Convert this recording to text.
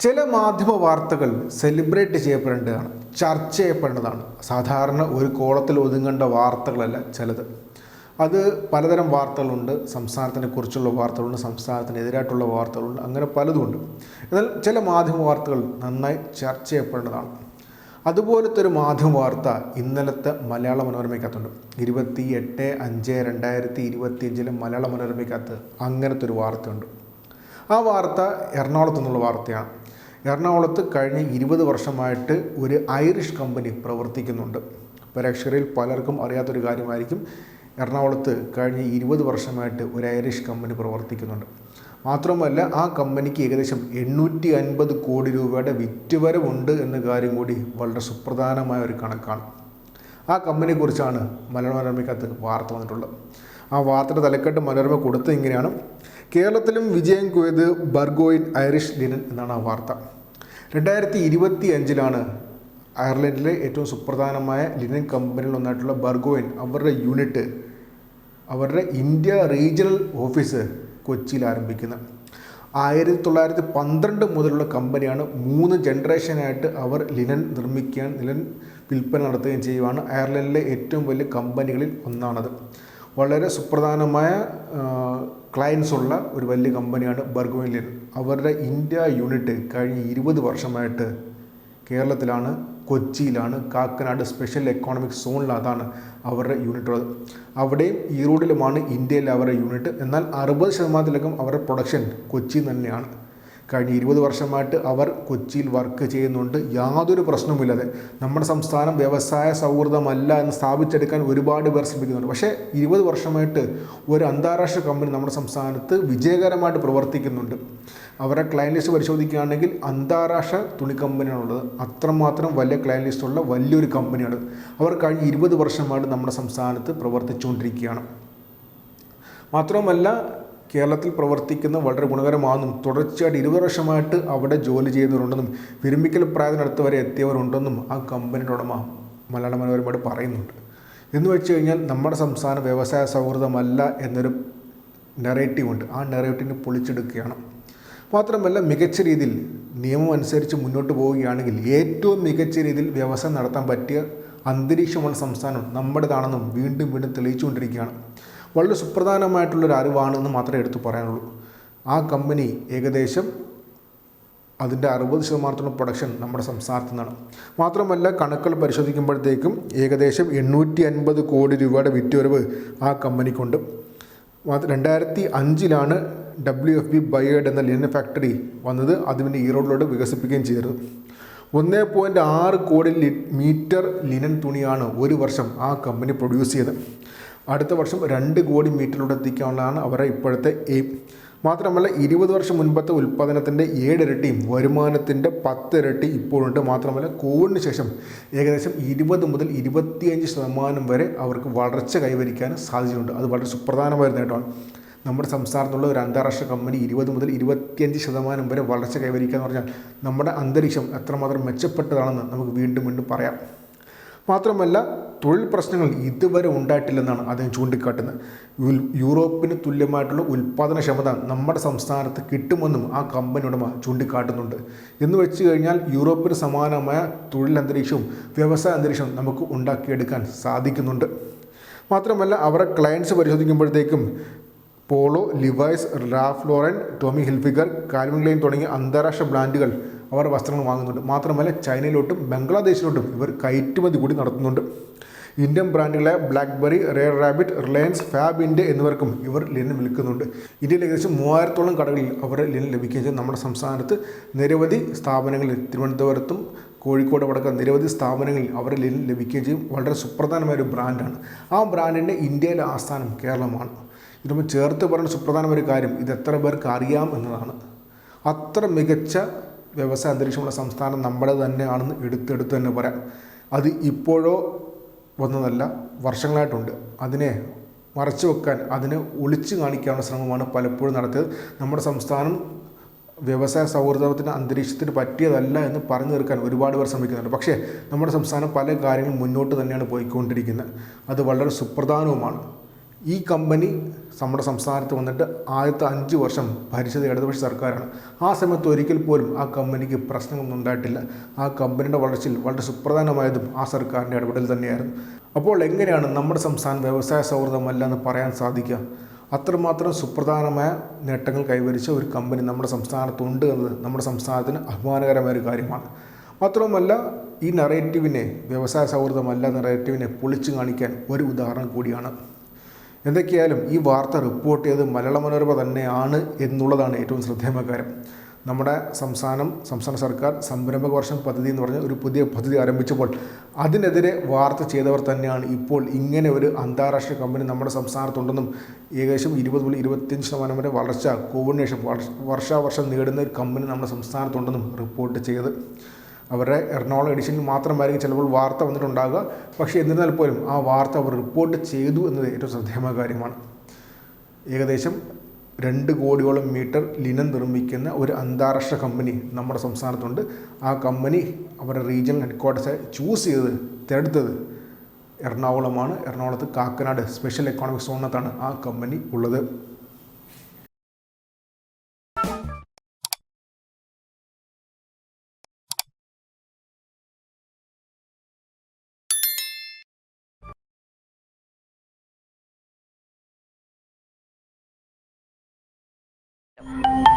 ചില മാധ്യമ വാർത്തകൾ സെലിബ്രേറ്റ് ചെയ്യപ്പെടേണ്ടതാണ് ചർച്ച ചെയ്യപ്പെടേണ്ടതാണ്. സാധാരണ ഒരു കോളത്തിൽ ഒതുങ്ങേണ്ട വാർത്തകളല്ല ചിലത്. അത് പലതരം വാർത്തകളുണ്ട്. സംസ്ഥാനത്തിനെ കുറിച്ചുള്ള വാർത്തകളുണ്ട് സംസ്ഥാനത്തിനെതിരായിട്ടുള്ള വാർത്തകളുണ്ട് അങ്ങനെ പലതുമുണ്ട് എന്നാൽ ചില മാധ്യമ വാർത്തകൾ നന്നായി ചർച്ച ചെയ്യപ്പെടേണ്ടതാണ്. അതുപോലത്തെ ഒരു മാധ്യമ വാർത്ത ഇന്നലത്തെ മലയാള മനോരമയ്ക്കകത്തുണ്ട്. ഇരുപത്തി എട്ട് അഞ്ച് രണ്ടായിരത്തി ഇരുപത്തി അഞ്ചിലെ മലയാള മനോരമയ്ക്കകത്ത് അങ്ങനത്തെ ഒരു വാർത്തയുണ്ട്. ആ വാർത്ത എറണാകുളത്തു നിന്നുള്ള വാർത്തയാണ്. എറണാകുളത്ത് കഴിഞ്ഞ ഇരുപത് വർഷമായിട്ട് ഒരു ഐറിഷ് കമ്പനി പ്രവർത്തിക്കുന്നുണ്ട്. പ്രേക്ഷകരിൽ പലർക്കും അറിയാത്തൊരു കാര്യമായിരിക്കും. എറണാകുളത്ത് കഴിഞ്ഞ ഇരുപത് വർഷമായിട്ട് ഒരു ഐറിഷ് കമ്പനി പ്രവർത്തിക്കുന്നുണ്ട്. മാത്രമല്ല ആ കമ്പനിക്ക് ഏകദേശം എണ്ണൂറ്റി അൻപത് കോടി രൂപയുടെ വിറ്റുവരവുണ്ട് എന്ന കാര്യം കൂടി വളരെ സുപ്രധാനമായ ഒരു കണക്കാണ്. ആ കമ്പനിയെക്കുറിച്ചാണ് മനോരമയ്ക്കകത്ത് വാർത്ത വന്നിട്ടുള്ളത്. ആ വാർത്തയുടെ തലക്കെട്ട് മനോരമ കൊടുത്തത് ഇങ്ങനെയാണ്. കേരളത്തിലും വിജയം കൊയ്ത് ബർഗോയിൻ ഐറിഷ് ലിനൻ എന്നാണ് ആ വാർത്ത. രണ്ടായിരത്തി ഇരുപത്തി അഞ്ചിലാണ് അയർലൻഡിലെ ഏറ്റവും സുപ്രധാനമായ ലിനൻ കമ്പനിയിൽ ഒന്നായിട്ടുള്ള ബർഗോയിൻ അവരുടെ യൂണിറ്റ് അവരുടെ ഇന്ത്യ റീജിയണൽ ഓഫീസ് കൊച്ചിയിൽ ആരംഭിക്കുന്നത്. ആയിരത്തി തൊള്ളായിരത്തി പന്ത്രണ്ട് മുതലുള്ള കമ്പനിയാണ് മൂന്ന് ജനറേഷനായിട്ട് അവർ ലിനൻ നിർമ്മിക്കാൻ ലിനൻ വിൽപ്പന നടത്തുകയും ചെയ്യുവാണ്. അയർലൻഡിലെ ഏറ്റവും വലിയ കമ്പനികളിൽ ഒന്നാണത്. വളരെ സുപ്രധാനമായ ക്ലയൻസ് ഉള്ള ഒരു വലിയ കമ്പനിയാണ് ബർഗോയിൻ അവരുടെ ഇന്ത്യ യൂണിറ്റ് കഴിഞ്ഞ ഇരുപത് വർഷമായിട്ട് കേരളത്തിലാണ് കൊച്ചിയിലാണ് കാക്കനാട് സ്പെഷ്യൽ എക്കോണമിക് സോണിൽ അതാണ് അവരുടെ യൂണിറ്റ് ഉള്ളത്. അവിടെയും ഈറോഡിലുമാണ് ഇന്ത്യയിലെ അവരുടെ യൂണിറ്റ് എന്നാൽ അറുപത് ശതമാനത്തിലകം അവരുടെ പ്രൊഡക്ഷൻ കൊച്ചിയിൽ തന്നെയാണ്. കഴിഞ്ഞ ഇരുപത് വർഷമായിട്ട് അവർ കൊച്ചിയിൽ വർക്ക് ചെയ്യുന്നുണ്ട്. യാതൊരു പ്രശ്നവുമില്ലാതെ നമ്മുടെ സംസ്ഥാനം വ്യവസായ സൗഹൃദമല്ല എന്ന് സ്ഥാപിച്ചെടുക്കാൻ ഒരുപാട് പേർ ശ്രമിക്കുന്നുണ്ട്. പക്ഷേ ഇരുപത് വർഷമായിട്ട് ഒരു അന്താരാഷ്ട്ര കമ്പനി നമ്മുടെ സംസ്ഥാനത്ത് വിജയകരമായിട്ട് പ്രവർത്തിക്കുന്നുണ്ട്. അവരുടെ ക്ലയന്റ് ലിസ്റ്റ് പരിശോധിക്കുകയാണെങ്കിൽ അന്താരാഷ്ട്ര തുണി കമ്പനിയാണുള്ളത്. അത്രമാത്രം വലിയ ക്ലയൻ ലിസ്റ്റുള്ള വലിയൊരു കമ്പനിയാണ്. അവർ കഴിഞ്ഞ ഇരുപത് വർഷമായിട്ട് നമ്മുടെ സംസ്ഥാനത്ത് പ്രവർത്തിച്ചുകൊണ്ടിരിക്കുകയാണ്. മാത്രമല്ല കേരളത്തിൽ പ്രവർത്തിക്കുന്ന വളരെ ഗുണകരമാണെന്നും തുടർച്ചയായിട്ട് ഇരുപത് വർഷമായിട്ട് അവിടെ ജോലി ചെയ്യുന്നവരുണ്ടെന്നും വിരമിക്കൽ പ്രായത്തിനടുത്ത് വരെ എത്തിയവരുണ്ടെന്നും ആ കമ്പനിയുടെ ഉടമ മലയാള മനോരമയോട് പറയുന്നുണ്ട്. എന്ന് വെച്ച് കഴിഞ്ഞാൽ നമ്മുടെ സംസ്ഥാനം വ്യവസായ സൗഹൃദമല്ല എന്നൊരു നെറേറ്റീവുണ്ട് ആ നെറേറ്റീവിനെ പൊളിച്ചെടുക്കുകയാണ്. മാത്രമല്ല മികച്ച രീതിയിൽ നിയമം അനുസരിച്ച് മുന്നോട്ട് പോവുകയാണെങ്കിൽ ഏറ്റവും മികച്ച രീതിയിൽ വ്യവസായം നടത്താൻ പറ്റിയ അന്തരീക്ഷമുള്ള സംസ്ഥാനം. നമ്മുടേതാണെന്നും വീണ്ടും വീണ്ടും തെളിയിച്ചുകൊണ്ടിരിക്കുകയാണ്. വളരെ സുപ്രധാനമായിട്ടുള്ളൊരു അറിവാണെന്ന് മാത്രമേ എടുത്തു പറയാനുള്ളൂ. ആ കമ്പനി ഏകദേശം അതിന്റെ അറുപത് ശതമാനത്തോളം പ്രൊഡക്ഷൻ നമ്മുടെ സംസ്ഥാനത്തു നിന്നാണ്. മാത്രമല്ല കണക്കുകൾ പരിശോധിക്കുമ്പോഴത്തേക്കും ഏകദേശം എണ്ണൂറ്റി അൻപത് കോടി രൂപയുടെ വിറ്റുവരവ് ആ കമ്പനിക്കുണ്ട് രണ്ടായിരത്തി അഞ്ചിലാണ് ഡബ്ല്യു എഫ് ബി ബയേഡ് എന്ന ലിനൻ ഫാക്ടറി വന്നത്. അതിന്റെ ഈറോഡിലോട്ട് വികസിപ്പിക്കുകയും ചെയ്തത്. ഒന്നേ പോയിന്റ് ആറ് കോടി മീറ്റർ ലിനൻ തുണിയാണ് ഒരു വർഷം ആ കമ്പനി പ്രൊഡ്യൂസ് ചെയ്തത്. അടുത്ത വർഷം രണ്ട് കോടി മീറ്ററിലൂടെ എത്തിക്കാനുള്ളതാണ് അവരുടെ ഇപ്പോഴത്തെ എയിം മാത്രമല്ല ഇരുപത് വർഷം മുൻപത്തെ ഉൽപ്പാദനത്തിന്റെ ഏഴിരട്ടിയും വരുമാനത്തിന്റെ പത്തിരട്ടി ഇപ്പോഴുണ്ട്. മാത്രമല്ല കോവിഡിന് ശേഷം ഏകദേശം ഇരുപത് മുതൽ ഇരുപത്തിയഞ്ച് ശതമാനം വരെ അവർക്ക് വളർച്ച കൈവരിക്കാൻ സാധിച്ചിട്ടുണ്ട് അത് വളരെ സുപ്രധാനമായ നേട്ടമാണ് നമ്മുടെ സംസ്ഥാനത്തുള്ള ഒരു അന്താരാഷ്ട്ര കമ്പനി ഇരുപത് മുതൽ ഇരുപത്തിയഞ്ച് ശതമാനം വരെ വളർച്ച കൈവരിക്കുക എന്ന് പറഞ്ഞാൽ നമ്മുടെ അന്തരീക്ഷം എത്രമാത്രം മെച്ചപ്പെട്ടതാണെന്ന് നമുക്ക് വീണ്ടും വീണ്ടും പറയാം. മാത്രമല്ല തൊഴിൽ പ്രശ്നങ്ങൾ ഇതുവരെ ഉണ്ടായിട്ടില്ലെന്നാണ് അദ്ദേഹം ചൂണ്ടിക്കാട്ടുന്നത്. യൂറോപ്പിന് തുല്യമായിട്ടുള്ള ഉൽപ്പാദനക്ഷമത നമ്മുടെ സംസ്ഥാനത്ത് കിട്ടുമെന്നും ആ കമ്പനി ഉടമ ചൂണ്ടിക്കാട്ടുന്നുണ്ട്. എന്ന് വെച്ച് കഴിഞ്ഞാൽ യൂറോപ്പിന് സമാനമായ തൊഴിൽ അന്തരീക്ഷവും വ്യവസായ അന്തരീക്ഷവും നമുക്ക് ഉണ്ടാക്കിയെടുക്കാൻ സാധിക്കുന്നുണ്ട്. മാത്രമല്ല അവരുടെ clients പരിശോധിക്കുമ്പോഴത്തേക്കും Polo Levi's Ralph Lauren Tommy Hilfiger Calvin Klein തുടങ്ങിയ അന്താരാഷ്ട്ര ബ്രാൻഡുകൾ അവർ വസ്ത്രങ്ങൾ വാങ്ങുന്നുണ്ട്. മാത്രമല്ല ചൈനയിലോട്ടും ബംഗ്ലാദേശിലോട്ടും ഇവർ കയറ്റുമതി കൂടി നടത്തുന്നുണ്ട്. ഇന്ത്യൻ ബ്രാൻഡുകളായ ബ്ലാക്ക്ബെറി റെയർ റാബിറ്റ് റിലയൻസ് ഫാബ് ഇന്ത്യ എന്നിവർക്കും ഇവർ ലിനൻ വിൽക്കുന്നുണ്ട്. ഇന്ത്യയിൽ ഏകദേശം മൂവായിരത്തോളം കടകളിൽ അവർ ലിനൻ ലഭിക്കുകയും ചെയ്യും നമ്മുടെ സംസ്ഥാനത്ത് നിരവധി സ്ഥാപനങ്ങളിൽ തിരുവനന്തപുരത്തും കോഴിക്കോട് അടക്കം നിരവധി സ്ഥാപനങ്ങളിൽ അവർ ലിനൻ ലഭിക്കുകയും ചെയ്യും. വളരെ സുപ്രധാനമായ ഒരു ബ്രാൻഡാണ്. ആ ബ്രാൻഡിന്റെ ഇന്ത്യയിലെ ആസ്ഥാനം കേരളമാണ്. ഇതുമ്പോൾ ചേർത്ത് പറയുന്ന സുപ്രധാനമായ ഒരു കാര്യം ഇത് എത്ര പേർക്ക് അറിയാം എന്നതാണ്. അത്ര മികച്ച വ്യവസായ അന്തരീക്ഷമുള്ള സംസ്ഥാനം നമ്മുടെ തന്നെയാണെന്ന് എടുത്തെടുത്ത് തന്നെ പറയാം. അത് ഇപ്പോഴോ വന്നതല്ല വർഷങ്ങളായിട്ടുണ്ട്. അതിനെ മറച്ചു വെക്കാൻ അതിനെ ഒളിച്ചു കാണിക്കാനുള്ള ശ്രമമാണ് പലപ്പോഴും നടത്തിയത്. നമ്മുടെ സംസ്ഥാനം വ്യവസായ സൗഹൃദത്തിന് അന്തരീക്ഷത്തിന് പറ്റിയതല്ല എന്ന് പറഞ്ഞു തീർക്കാൻ ഒരുപാട് പേർ ശ്രമിക്കുന്നുണ്ട്. പക്ഷേ നമ്മുടെ സംസ്ഥാനം പല കാര്യങ്ങളും മുന്നോട്ട് തന്നെയാണ് പോയിക്കൊണ്ടിരിക്കുന്നത്. അത് വളരെ സുപ്രധാനവുമാണ്. ഈ കമ്പനി നമ്മുടെ സംസ്ഥാനത്ത് വന്നിട്ട് ആദ്യത്തെ അഞ്ച് വർഷം ഭരിച്ചത് ഇടതുപക്ഷ സർക്കാരാണ്. ആ സമയത്ത് ഒരിക്കൽ പോലും ആ കമ്പനിക്ക് പ്രശ്നങ്ങളൊന്നും ഉണ്ടായിട്ടില്ല. ആ കമ്പനിയുടെ വളർച്ചയിൽ വളരെ സുപ്രധാനമായതും ആ സർക്കാരിന്റെ ഇടപെടൽ തന്നെയായിരുന്നു. അപ്പോൾ എങ്ങനെയാണ് നമ്മുടെ സംസ്ഥാനം വ്യവസായ സൗഹൃദമല്ല എന്ന് പറയാൻ സാധിക്കുക? അത്രമാത്രം സുപ്രധാനമായ നേട്ടങ്ങൾ കൈവരിച്ച ഒരു കമ്പനി നമ്മുടെ സംസ്ഥാനത്തുണ്ട് എന്നത് നമ്മുടെ സംസ്ഥാനത്തിന് അഭിമാനകരമായ ഒരു കാര്യമാണ്. മാത്രവുമല്ല ഈ നറേറ്റീവിനെ വ്യവസായ സൗഹൃദമല്ല നറേറ്റീവിനെ പൊളിച്ചു കാണിക്കാൻ ഒരു ഉദാഹരണം കൂടിയാണ് എന്തൊക്കെയായാലും ഈ വാർത്ത റിപ്പോർട്ട് ചെയ്ത് മലയാള മനോരമ തന്നെയാണ് എന്നുള്ളതാണ് ഏറ്റവും ശ്രദ്ധേയമായ കാര്യം. നമ്മുടെ സംസ്ഥാനം സംസ്ഥാന സർക്കാർ സംരംഭക വർഷം പദ്ധതി എന്ന് പറഞ്ഞ ഒരു പുതിയ പദ്ധതി ആരംഭിച്ചപ്പോൾ അതിനെതിരെ വാർത്ത ചെയ്തവർ തന്നെയാണ് ഇപ്പോൾ ഇങ്ങനെ ഒരു അന്താരാഷ്ട്ര കമ്പനി നമ്മുടെ സംസ്ഥാനത്തുണ്ടെന്നും ഏകദേശം ഇരുപത് മുതൽ ഇരുപത്തിയഞ്ച് ശതമാനം വരെ വളർച്ച കോവിഡിന് ശേഷം വർഷ- വർഷാവർഷം നേടുന്ന ഒരു കമ്പനി നമ്മുടെ സംസ്ഥാനത്തുണ്ടെന്നും റിപ്പോർട്ട് ചെയ്ത്. അവരുടെ എറണാകുളം എഡിഷനിൽ മാത്രമായിരിക്കും ചിലപ്പോൾ വാർത്ത വന്നിട്ടുണ്ടാകുക പക്ഷേ എന്നിരുന്നാൽ പോലും ആ വാർത്ത അവർ റിപ്പോർട്ട് ചെയ്തു എന്നത് ഏറ്റവും ശ്രദ്ധേയമായ കാര്യമാണ്. ഏകദേശം രണ്ട് കോടിയോളം മീറ്റർ ലിനൻ നിർമ്മിക്കുന്ന ഒരു അന്താരാഷ്ട്ര കമ്പനി നമ്മുടെ സംസ്ഥാനത്തുണ്ട്. ആ കമ്പനി അവരുടെ റീജിയണൽ ഹെഡ്ക്വാർട്ടേഴ്സ് ചൂസ് ചെയ്തത് തിരഞ്ഞെടുത്തത് എറണാകുളമാണ്. എറണാകുളത്ത് കാക്കനാട് സ്പെഷ്യൽ എക്കോണമിക് സോണിനകത്താണ് ആ കമ്പനി ഉള്ളത്. Yep.